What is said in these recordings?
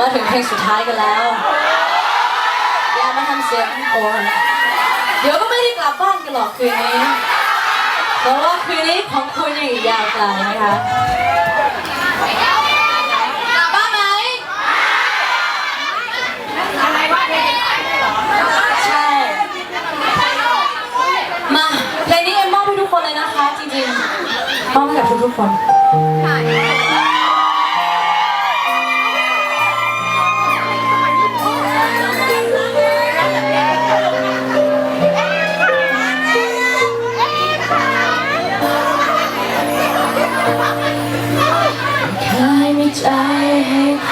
มาถึงเพลงสุดท้ายกันแล้ว อย่ามาทำเสียงโอ้เดี๋ยวก็ไม่ได้กลับบ้านกันหรอกคืนนี้ เพราะว่าคืนนี้ของคุณยังอีกยาวไกลนะคะเพลงนี้เอ็มมอบให้ทุกคนเลยนะคะ จริงๆมอบให้กับทุกๆคน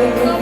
그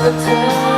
the time.